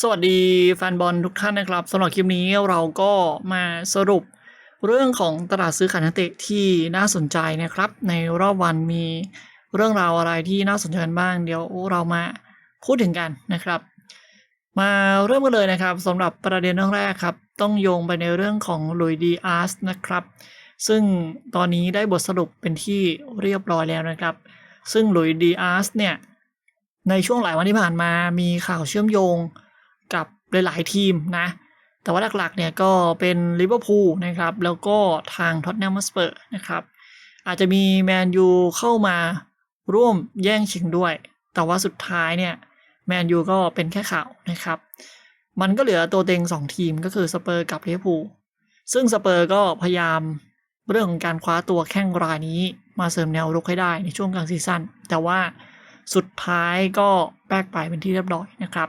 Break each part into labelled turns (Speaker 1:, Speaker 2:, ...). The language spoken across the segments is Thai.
Speaker 1: สวัสดีแฟนบอลทุกท่านนะครับสำหรับคลิปนี้เราก็มาสรุปเรื่องของตลาดซื้อขายนักเตะที่น่าสนใจนะครับ ในรอบวันมีเรื่องราวอะไรที่น่าสนใจกันบ้าง เดี๋ยวเรามาพูดถึงกันนะครับ มาเริ่มกันเลยนะครับสำหรับประเด็นเรื่องแรกครับ ต้องโยงไปในเรื่องของลุยดีอาร์สนะครับ ซึ่งตอนนี้ได้บทสรุปเป็นที่เรียบร้อยแล้วนะครับ ซึ่งลุยดีอาร์สเนี่ยในช่วงหลายวันที่ผ่านมามีข่าวเชื่อมโยง กับหลาย ๆ ทีมนะ แต่ว่าหลัก ๆ เนี่ยก็เป็นลิเวอร์พูลนะครับ แล้วก็ทางท็อตแนมสเปอร์นะครับ อาจจะมีแมนยูเข้ามาร่วมแย่งชิงด้วย แต่ว่าสุดท้ายเนี่ยแมนยูก็เป็นแค่ข่าวนะครับ มันก็เหลือตัวเต็งสองทีมก็คือสเปอร์กับลิเวอร์พูล ซึ่งสเปอร์ก็พยายามเรื่องของการคว้าตัวแข้งรายนี้มาเสริมแนวรุกให้ได้ในช่วงกลางซีซั่น แต่ว่าสุดท้ายก็แบกไปเป็นที่เรียบร้อยนะครับ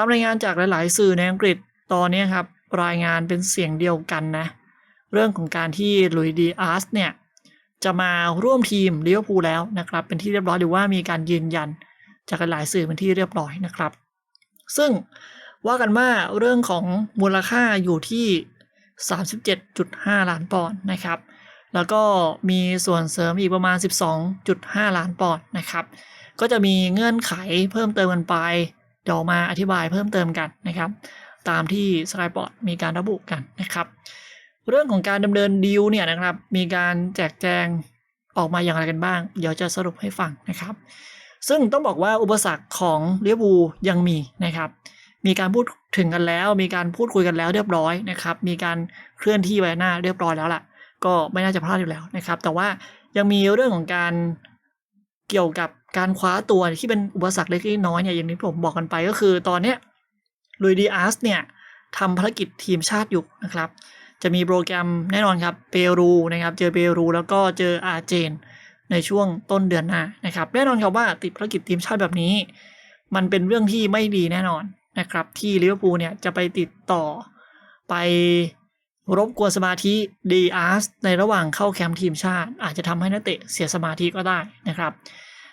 Speaker 1: ามรายงานจากหลาย ๆ สื่อในอังกฤษตอนนี้ครับรายงานเป็นเสียงเดียวกันนะ เรื่องของการที่ลุยดีอาร์สเนี่ย จะมาร่วมทีมลิเวอร์พูลแล้วนะครับ เป็นที่เรียบร้อยหรือว่ามีการยืนยันจากหลายสื่อเป็นที่เรียบร้อยนะครับ ซึ่งว่ากันว่าเรื่องของมูลค่าอยู่ที่ 37.5 ล้านปอนด์นะครับ แล้วก็มีส่วนเสริมอีกประมาณ 12.5 ล้านปอนด์นะครับ ก็จะมีเงื่อนไขเพิ่มเติมกันไป เดี๋ยวมาอธิบายเพิ่มเติมกันนะครับ ตามที่สกายปอร์ตมีการระบุกันนะครับ เรื่องของการดำเนินดีลเนี่ยนะครับ มีการแจกแจงออกมาอย่างไรกันบ้าง เดี๋ยวจะสรุปให้ฟังนะครับ ซึ่งต้องบอกว่าอุปสรรคของเลียบูยังมีนะครับมีการพูดถึงกันแล้ว มีการพูดคุยกันแล้วเรียบร้อยนะครับ มีการเคลื่อนที่ไปหน้าเรียบร้อยแล้วล่ะ ก็ไม่น่าจะพลาดอยู่แล้วนะครับ แต่ว่ายังมีเรื่องของการเกี่ยวกับ การคว้าตัวที่เป็นอุปสรรคเล็กน้อยเนี่ยอย่างที่ผมบอกกันไปก็คือตอนเนี้ยลุยดีอาร์สเนี่ยทำภารกิจทีมชาติอยู่นะครับ จะมีโปรแกรมแน่นอนครับเปรูนะครับ เจอเปรูแล้วก็เจออาร์เจน ในช่วงต้นเดือนหน้านะครับ แน่นอนครับว่าติดภารกิจทีมชาติแบบนี้ มันเป็นเรื่องที่ไม่ดีแน่นอนนะครับ ที่ลิเวอร์พูลเนี่ยจะไปติดต่อไปรบกวนสมาธิดีอาร์สในระหว่างเข้าแคมป์ทีมชาติ อาจจะทำให้นักเตะเสียสมาธิก็ได้นะครับ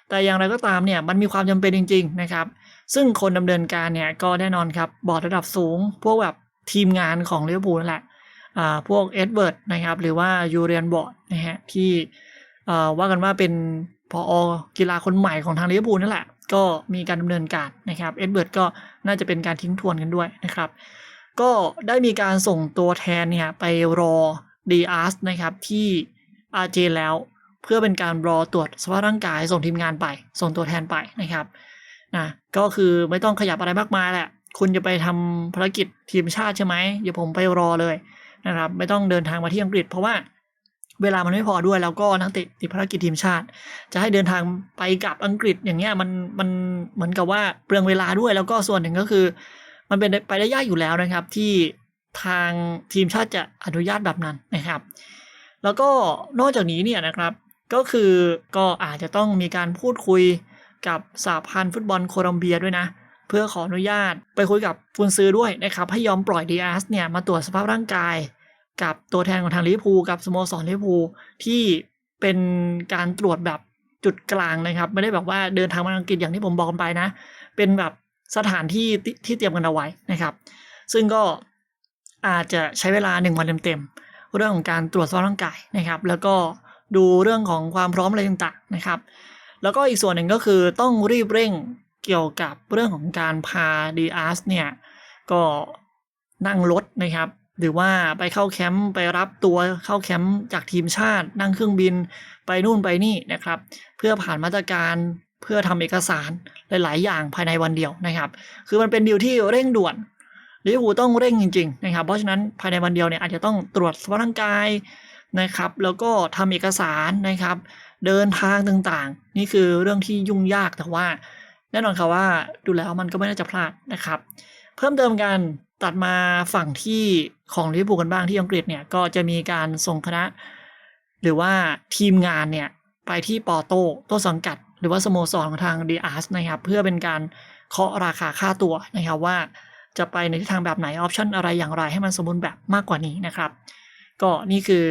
Speaker 1: แต่อย่างไรก็ตามเนี่ยมันมีความจำเป็นจริง ๆ นะครับ ซึ่งคนดำเนินการเนี่ยก็แน่นอนครับบอร์ดระดับสูง พวกแบบทีมงานของลิเวอร์พูลนั่นแหละอ่าพวกเอ็ดเวิร์ดนะครับหรือว่ายูเรียนบอร์ดนะฮะที่อ่อว่ากันว่าเป็นพออกีฬาคนใหม่ของทางลิเวอร์พูลนั่นแหละ ก็มีการดำเนินการนะครับเอ็ดเวิร์ดก็น่าจะเป็นการทิ้งทวนกันด้วยนะครับ ก็ได้มีการส่งตัวแทนเนี่ยไปรอดีอาร์สนะครับที่อาร์เจนแล้ว พื่อเป็นการรอตรวจสภาพร่างกายส่งทีมงานไป ส่งตัวแทนไปนะครับนะก็คือไม่ต้องขยับอะไรมากมายแหละ คุณจะไปทำภารกิจทีมชาติใช่ไหมเดี๋ยวผมไปรอเลยนะครับไม่ต้องเดินทางมาที่อังกฤษ เพราะว่าเวลามันไม่พอด้วยแล้วก็นักเตะติดภารกิจทีมชาติ จะให้เดินทางไปกับอังกฤษอย่างเงี้ยมันมันเหมือนกับว่าเปลืองเวลาด้วยแล้วก็ส่วนหนึ่งก็คือ มันเป็นไปได้ยากอยู่แล้วนะครับ ที่ทางทีมชาติจะอนุญาตแบบนั้นนะครับ แล้วก็นอกจากนี้เนี่ยนะครับ ก็คือก็อาจจะต้องมีการพูดคุยกับสหพันธ์ฟุตบอลโคลอมเบียด้วยนะ เพื่อขออนุญาตไปคุยกับฟุนซือด้วยนะครับ ให้ยอมปล่อยดีอาสเนี่ยมาตรวจสภาพร่างกาย กับตัวแทนของทางลิเวอร์พูลกับสโมสรลิเวอร์พูลที่เป็นการตรวจแบบจุดกลางนะครับ ไม่ได้แบบว่าเดินทางมาอังกฤษอย่างที่ผมบอกกันไปนะ เป็นแบบสถานที่ที่ที่เตรียมกันเอาไว้นะครับ ซึ่งก็อาจจะใช้เวลาหนึ่งวันเต็มๆเรื่องของการตรวจสภาพร่างกายนะครับ แล้วก็ ดูเรื่องของความพร้อมอะไรต่างๆนะครับ แล้วก็อีกส่วนหนึ่งก็คือต้องรีบเร่งเกี่ยวกับเรื่องของการพาดีอาร์สเนี่ย ก็นั่งรถนะครับ หรือว่าไปเข้าแคมป์ไปรับตัวเข้าแคมป์จากทีมชาติ นั่งเครื่องบินไปนู่นไปนี่นะครับ เพื่อผ่านมาตรการเพื่อทำเอกสารหลาย ๆ อย่างภายในวันเดียวนะครับ คือมันเป็นดีลที่เร่งด่วนลิเวอร์พูลต้องเร่งจริง ๆ นะครับ เพราะฉะนั้นภายในวันเดียวเนี่ยอาจจะต้องตรวจสภาพร่างกาย นะครับ แล้วก็ทำเอกสารนะครับ เดินทางต่างๆ นี่คือเรื่องที่ยุ่งยากแต่ว่า แน่นอนครับว่าดูแล้วมันก็ไม่น่าจะพลาดนะครับ เพิ่มเติมกันตัดมาฝั่งที่ของลิเวอร์พูลกันบ้างที่อังกฤษเนี่ยก็จะมีการส่งคณะ หรือว่าทีมงานเนี่ยไปที่ปอโต้ต้นสังกัด หรือว่าสโมสรของทางดีอาร์สนะครับเพื่อเป็นการเคาะราคาค่าตัวนะครับว่าจะไปในทิศทางแบบไหนออปชันอะไรอย่างไรให้มันสมบูรณ์แบบมากกว่านี้นะครับ ก็นี่คือ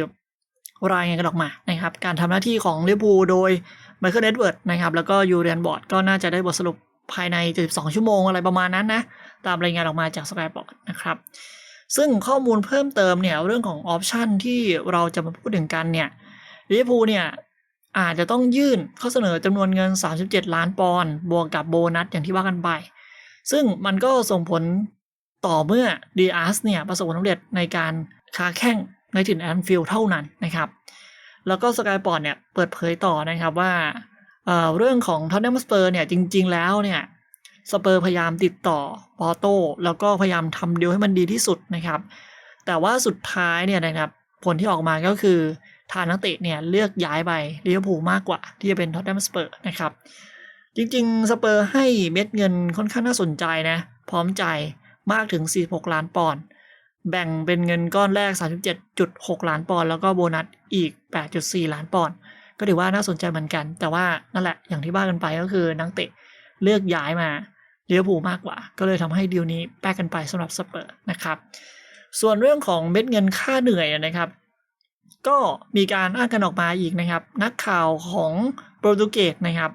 Speaker 1: รายงานกันออกมานะครับ การทำหน้าที่ของลิเวอร์พูลโดยไมเคิลเอ็ดเวิร์ดนะครับ แล้วก็ยูเรียนบอร์ดก็น่าจะได้บทสรุปภายใน 72 ชั่วโมงอะไรประมาณนั้นนะ ตามรายงานออกมาจากสกายบอร์ดนะครับ ซึ่งข้อมูลเพิ่มเติมเนี่ย เรื่องของออปชันที่เราจะมาพูดถึงกันเนี่ยลิเวอร์พูลเนี่ยอาจจะต้องยื่นข้อเสนอจำนวนเงิน 37 ล้านปอนด์บวกกับโบนัสอย่างที่ว่ากันไป ซึ่งมันก็ส่งผลต่อเมื่อดีอาร์สเนี่ยประสบความสำเร็จในการค้าแข่ง ในถิ่นแอนฟิลด์เท่านั้นนะครับ แล้วก็สกายปอร์ตเนี่ยเปิดเผยต่อนะครับว่าเเรื่องของท็อตแนมสเปอร์เนี่ยจริง ๆ แล้วเนี่ยสเปอร์พยายามติดต่อปอโต้แล้วก็พยายามทำเดีลให้มันดีที่สุดนะครับ แต่ว่าสุดท้ายเนี่ยนะครับผลที่ออกมาก็คือทางนักเตะเนี่ยเลือกย้ายไปลิเวอร์พูลมากกว่า ที่จะเป็นท็อตแนมสเปอร์นะครับ จริงๆ สเปอร์ให้เม็ดเงินค่อนข้างน่าสนใจนะ พร้อมใจมากถึง 46 ล้านปอนด์ แบ่งเป็นเงินก้อนแรก 37.6 ล้านปอนด์แล้วก็โบนัสอีก 8.4 ล้านปอนด์ก็ถือว่าน่าสนใจเหมือนกัน แต่ว่านั่นแหละอย่างที่ว่ากันไปก็คือนักเตะเลือกย้ายมาเลี้ยวผูมากกว่า ก็เลยทำให้ดีลนี้แปกกันไปสำหรับสเปอร์นะครับ ส่วนเรื่องของเม็ดเงินค่าเหนื่อยนะครับ ก็มีการอ้างกันออกมาอีกนะครับ นักข่าวของโปรตุเกสนะครับ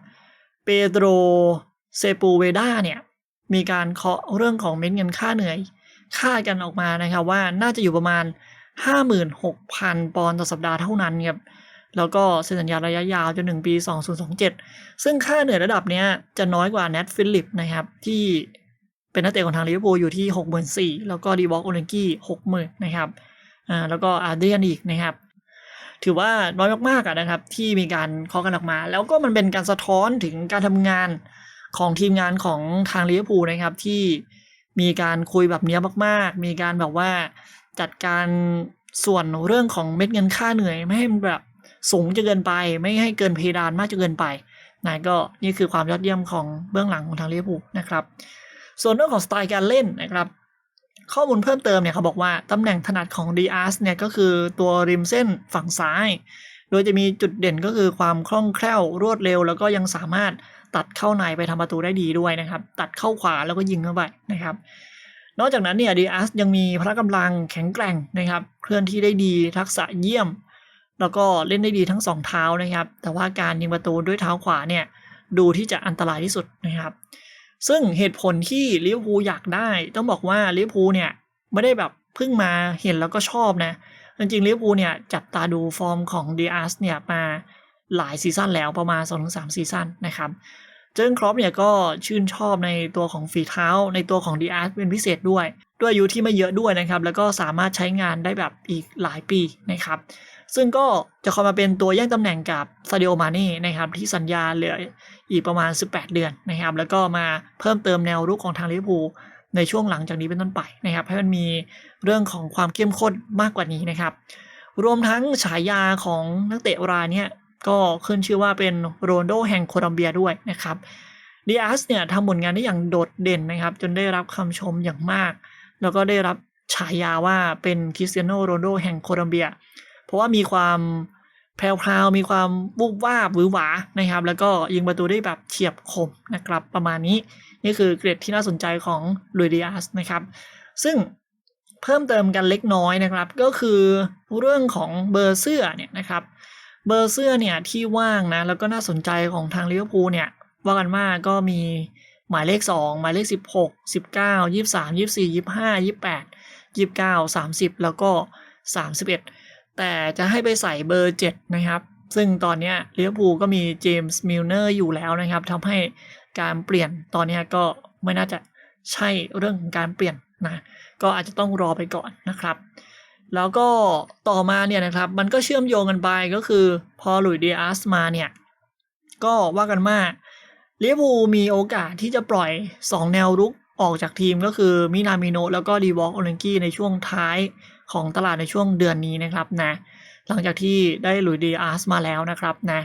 Speaker 1: เปโดรเซปูเวดาเนี่ยมีการเคาะเรื่องของเม็ดเงินค่าเหนื่อย คาดกันออกมานะครับว่าน่าจะอยู่ประมาณ 56,000 ปอนด์ต่อสัปดาห์เท่านั้นครับแล้วก็เซ็นสัญญาระยะยาวจนถึงปี 2027 ซึ่งค่าเหนื่อยระดับเนี้ยจะน้อยกว่าแนทฟิลิปนะครับที่เป็นนักเตะของทางลิเวอร์พูลอยู่ที่ 64,000 แล้วก็ดีวอล์กโอเลนกี้ 60,000 นะครับอ่าแล้วก็อาร์เดียนอีกนะครับ ถือว่าน้อยมากๆะนะครับ ที่มีการเคาะกันออกมา แล้วก็มันเป็นการสะท้อนถึงการทำงานของทีมงานของทางลิเวอร์พูลนะครับที่ มีการคุยแบบเนี้ยมาก ๆ มีการแบบว่าจัดการส่วนเรื่องของเม็ดเงินค่าเหนื่อยไม่ให้มันแบบสูงจนเกินไป ไม่ให้เกินเพดานมากจนเกินไปนะก็นี่คือความยอดเยี่ยมของเบื้องหลังของทางลิเวอร์พูลนะครับ ส่วนเรื่องของสไตล์การเล่นนะครับ ข้อมูลเพิ่มเติมเนี่ยเขาบอกว่า ตำแหน่งถนัดของ d ีอาร์สเนี่ยก็คือตัวริมเส้นฝั่งซ้าย โดยจะมีจุดเด่นก็คือความคล่องแคล่วรวดเร็ว แล้วก็ยังสามารถ ตัดเข้าในไปทำประตูได้ดีด้วยนะครับ ตัดเข้าขวาแล้วก็ยิงเข้าไปนะครับ นอกจากนั้นเนี่ยดีอาร์สยังมีพละกำลังแข็งแกร่งนะครับ เคลื่อนที่ได้ดีทักษะเยี่ยม แล้วก็เล่นได้ดีทั้งสองเท้านะครับ แต่ว่าการยิงประตูด้วยเท้าขวาเนี่ยดูที่จะอันตรายที่สุดนะครับ ซึ่งเหตุผลที่ลิเวอร์พูลอยากได้ ต้องบอกว่าลิเวอร์พูลเนี่ยไม่ได้แบบเพิ่งมาเห็นแล้วก็ชอบนะจริงๆลิเวอร์พูลเนี่ยจับตาดูฟอร์มของดีอาร์สเนี่ยมา หลายซีซั่นแล้วประมาณ 2-3 ซีซั่นนะครับเจิ้งครอปเนี่ยก็ชื่นชอบในตัวของฝีเท้า ในตัวของดีอาร์เป็นพิเศษด้วย ด้วยอายุที่ไม่เยอะด้วยนะครับ แล้วก็สามารถใช้งานได้แบบอีกหลายปีนะครับ ซึ่งก็จะคอยมาเป็นตัวแย่งตำแหน่งกับซาดิโอมาเน่นะครับ ที่สัญญาเหลืออีกประมาณ 18 เดือนนะครับ แล้วก็มาเพิ่มเติมแนวรุกของทางลิเวอร์พูลในช่วงหลังจากนี้เป็นต้นไปนะครับ ให้มันมีเรื่องของความเข้มข้นมากกว่านี้นะครับ รวมทั้งฉายาของนักเตะรายเนี่ย ก็ขึ้นชื่อว่าเป็นโรนโดแห่งโคลัมเบียด้วยนะครับดีอาร์สเนี่ยทำผลงานได้อย่างโดดเด่นนะครับ จนได้รับคำชมอย่างมาก แล้วก็ได้รับฉายาว่าเป็นคริสเตียโนโรนโดแห่งโคลัมเบีย เพราะว่ามีความแพรวๆมีความบุบวาบหวือหวานะครับ แล้วก็ยิงประตูได้แบบเฉียบคมนะครับ ประมาณนี้นี่คือเกรดที่น่าสนใจของลุยดิอาสนะครับ ซึ่งเพิ่มเติมกันเล็กน้อยนะครับ ก็คือเรื่องของเบอร์เสื้อเนี่ยนะครับ เบอร์เสื้อเนี่ยที่ว่างนะแล้วก็น่าสนใจของทางลิเวอร์พูลเนี่ยว่ากันว่าก็มีหมายเลข 2 หมายเลข 16 19 23 24 25 28 29 30 แล้วก็ 31 แต่จะให้ไปใส่เบอร์ 7 นะครับ ซึ่งตอนนี้ลิเวอร์พูลก็มีเจมส์มิลเนอร์อยู่แล้วนะครับทำให้การเปลี่ยนตอนนี้ก็ไม่น่าจะใช่เรื่องของการเปลี่ยนนะ ก็อาจจะต้องรอไปก่อนนะครับ แล้วก็ต่อมาเนี่ยนะครับ มันก็เชื่อมโยงกันไปก็คือพอหลุยดีอาร์สมาเนี่ย ก็ว่ากันว่าลิเวอร์พูลมีโอกาสที่จะปล่อย 2 แนวรุกออกจากทีมก็คือมินามิโนแล้วก็ดีวอลโอเลนกี้ในช่วงท้ายของตลาดในช่วงเดือนนี้นะครับนะหลังจากที่ได้หลุยดีอาร์สมาแล้วนะครับนะ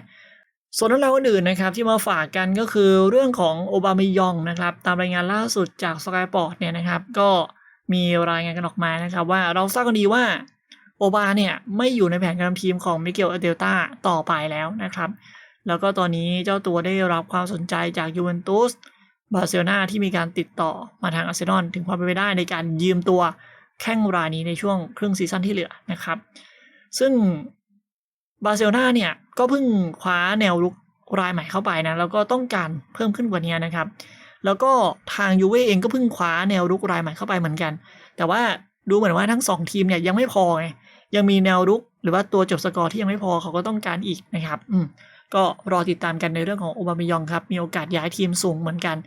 Speaker 1: ส่วนเรื่องราวอื่นนะครับที่มาฝากกันก็คือเรื่องของโอบามายองนะครับ ตามรายงานล่าสุดจากสกายปอร์ตเนี่ยนะครับ ก็ มีรายงานกันออกมานะครับว่าเราทราบกันดีว่าโอบาเนี่ยไม่อยู่ในแผนการทีมของมิเกลเดลตาต่อไปแล้วนะครับ แล้วก็ตอนนี้เจ้าตัวได้รับความสนใจจากยูเวนตุสบาร์เซโลนาที่มีการติดต่อมาทางอาร์เซนอลถึงความเป็นไปได้ในการยืมตัวแข้งรายนี้ในช่วงครึ่งซีซั่นที่เหลือนะครับ ซึ่งบาร์เซโลนาเนี่ยก็เพิ่งคว้าแนวรุกรายใหม่เข้าไปนะแล้วก็ต้องการเพิ่มขึ้นกว่านี้นะครับ แล้วก็ทางยูเว่เองก็เพิ่งคว้าแนวรุกรายใหม่เข้าไปเหมือนกัน แต่ว่าดูเหมือนว่าทั้งสองทีมเนี่ยยังไม่พอไงยังมีแนวรุกหรือว่าตัวจบสกอร์ที่ยังไม่พอเขาก็ต้องการอีกนะครับ อืมก็รอติดตามกันในเรื่องของโอบามยองครับ มีโอกาสย้ายทีมสูงเหมือนกัน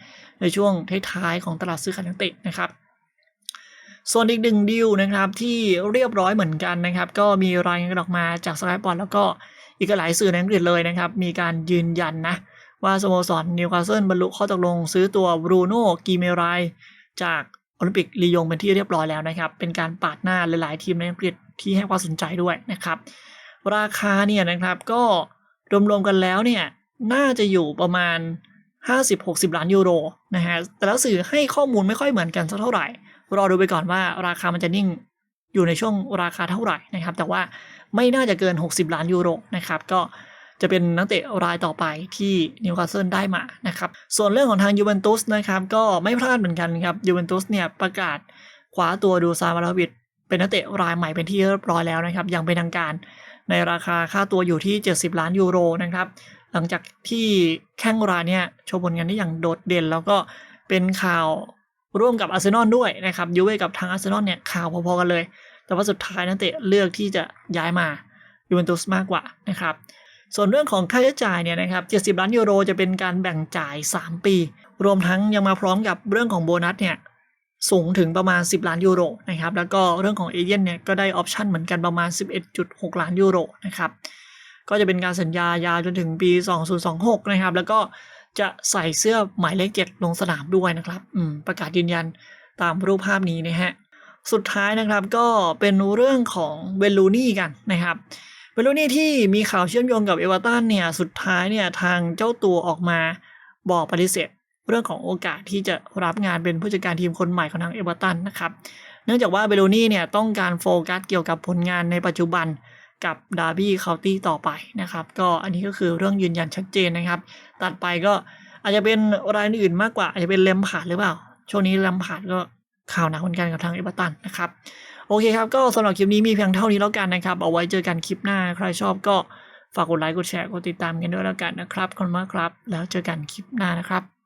Speaker 1: ในช่วงท้ายๆของตลาดซื้อขายนักเตะนะครับ ส่วนอีกหนึ่งดีลนะครับที่เรียบร้อยเหมือนกันนะครับ ก็มีรายงานออกมาจากสกายบอลแล้วก็อีกหลายสื่อในอังกฤษเลยนะครับ มีการยืนยันนะ ว่าสโมสรนิวคาสเซิลบรรลุข้อตกลงซื้อตัวบรูโน่กีเมรายจากโอลิมปิกลียงเป็นที่เรียบร้อยแล้วนะครับ เป็นการปาดหน้าหลาย ๆ ทีมในอังกฤษที่ให้ความสนใจด้วยนะครับ ราคาเนี่ยนะครับก็รวม ๆ กันแล้วเนี่ยน่าจะอยู่ประมาณ 50-60 ล้านยูโรนะฮะแต่ละสื่อให้ข้อมูลไม่ค่อยเหมือนกันสักเท่าไหร่ รอดูไปก่อนว่าราคามันจะนิ่งอยู่ในช่วงราคาเท่าไหร่นะครับ แต่ว่าไม่น่าจะเกิน 60 ล้านยูโรนะครับ ก็ จะเป็นนักเตะรายต่อไปที่นิวคาสเซิลได้มานะครับส่วนเรื่องของทางยูเวนตุสนะครับก็ไม่พลาดเหมือนกันครับยูเวนตุสเนี่ยประกาศคว้าตัวดูซานมาราวิดเป็นนักเตะรายใหม่เป็นที่เรียบร้อยแล้วนะครับย่างเป็นทางการในราคาค่าตัวอยู่ที่ 70 ล้านยูโรนะครับหลังจากที่แข้งรายเนี่ยโชว์ผลงานได้อย่างโดดเด่น แล้วก็เป็นข่าวร่วมกับอาร์เซนอลด้วยนะครับยูเว่กับทางอาร์เซนอลเนี่ยข่าวพอๆกันเลย แต่ว่าสุดท้ายนักเตะเลือกที่จะย้ายมายูเวนตุสมากกว่านะครับ ส่วนเรื่องของค่าใช้จ่ายเนี่ยนะครับ 70 ล้านยูโรจะเป็นการแบ่งจ่าย 3 ปี รวมทั้งยังมาพร้อมกับเรื่องของโบนัสเนี่ยสูงถึงประมาณ 10 ล้านยูโรนะครับ แล้วก็เรื่องของเอเจนต์เนี่ยก็ได้ออปชั่นเหมือนกันประมาณ 11.6 ล้านยูโรนะครับ ก็จะเป็นการสัญญายาวจนถึงปี 2026 นะครับ แล้วก็จะใส่เสื้อหมายเลข7ลงสนามด้วยนะครับอืมประกาศยืนยันตามรูปภาพนี้นะฮะ สุดท้ายนะครับก็เป็นเรื่องของเวลูนี่กันนะครับ เวลูนี่ที่มีข่าวเชื่อมโยงกับเอเวอร์ตันเนี่ยสุดท้ายเนี่ยทางเจ้าตัวออกมาบอกปฏิเสธเรื่องของโอกาสที่จะรับงานเป็นผู้จัดการทีมคนใหม่ของทางเอเวอร์ตันนะครับเนื่องจากว่าเบลูนี่เนี่ยต้องการโฟกัสเกี่ยวกับผลงานในปัจจุบันกับดาร์บี้เคาน์ตี้ต่อไปนะครับ ก็อันนี้ก็คือเรื่องยืนยันชัดเจนนะครับ ตัดไปก็อาจจะเป็นรายอื่นมากกว่าอาจจะเป็นเลมผาดหรือเปล่า ช่วงนี้เลมผาดก็ข่าวหนักเหมือนกันกับทางเอเวอร์ตันนะครับ โอเคครับ ก็สำหรับคลิปนี้มีเพียงเท่านี้แล้วกันนะครับ เอาไว้เจอกันคลิปหน้า ใครชอบก็ฝากกดไลค์ กดแชร์ กดติดตามกันด้วยแล้วกันนะครับขอบคุณมากครับ แล้วเจอกันคลิปหน้านะครับ